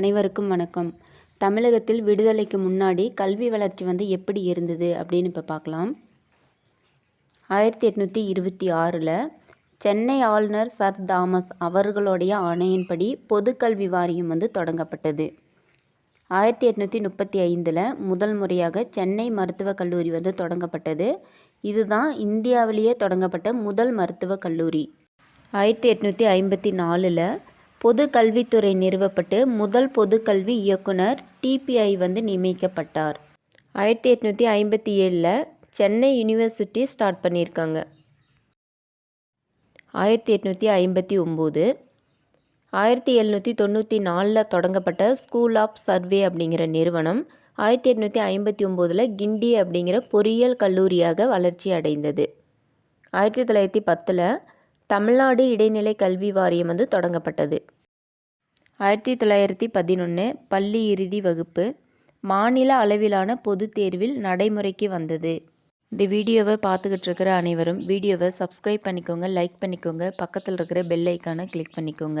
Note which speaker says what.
Speaker 1: அனைவருக்கும் வணக்கம். தமிழகத்தில் விடுதலைக்கு முன்னாடி கல்வி வளர்ச்சி வந்து எப்படி இருந்தது அப்படின்னு இப்போ பார்க்கலாம் ஆயிரத்தி எட்நூற்றி இருபத்தி ஆறில் சென்னை ஆளுநர் சர் தாமஸ் அவர்களுடைய ஆணையின்படி பொதுக்கல்வி வாரியம் வந்து தொடங்கப்பட்டது. ஆயிரத்தி எட்நூற்றி முப்பத்தி ஐந்தில் முதல் முறையாக சென்னை மருத்துவக் கல்லூரி வந்து தொடங்கப்பட்டது. இதுதான் இந்தியாவிலேயே தொடங்கப்பட்ட முதல் மருத்துவக் கல்லூரி. ஆயிரத்தி எட்நூற்றி ஐம்பத்தி நாலில் பொது கல்வித்துறை நிறுவப்பட்டு முதல் பொதுக்கல்வி இயக்குனர் டிபிஐ வந்து நியமிக்கப்பட்டார். ஆயிரத்தி எட்நூற்றி ஐம்பத்தி ஏழில் சென்னை யூனிவர்சிட்டி ஸ்டார்ட் பண்ணியிருக்காங்க. ஆயிரத்தி எட்நூற்றி ஐம்பத்தி ஒம்பது ஆயிரத்தி எழுநூற்றி தொண்ணூற்றி நாலில் தொடங்கப்பட்ட ஸ்கூல் ஆஃப் சர்வே அப்படிங்கிற நிறுவனம் ஆயிரத்தி எட்நூற்றி ஐம்பத்தி ஒம்போதில் கிண்டி அப்படிங்கிற பொறியியல் கல்லூரியாக வளர்ச்சி அடைந்தது. ஆயிரத்தி தொள்ளாயிரத்தி பத்தில் தமிழ்நாடு இடைநிலை கல்வி வாரியம் வந்து தொடங்கப்பட்டது. ஆயிரத்தி தொள்ளாயிரத்தி பதினொன்று பள்ளி இறுதி வகுப்பு மாநில அளவிலான பொதுத் தேர்வில் நடைமுறைக்கு வந்தது. இந்த வீடியோவை பார்த்துக்கிட்டு இருக்கிற அனைவரும் வீடியோவை சப்ஸ்கிரைப் பண்ணிக்கோங்க லைக் பண்ணிக்கோங்க பக்கத்தில் இருக்கிற பெல் ஐக்கானை கிளிக் பண்ணிக்கோங்க.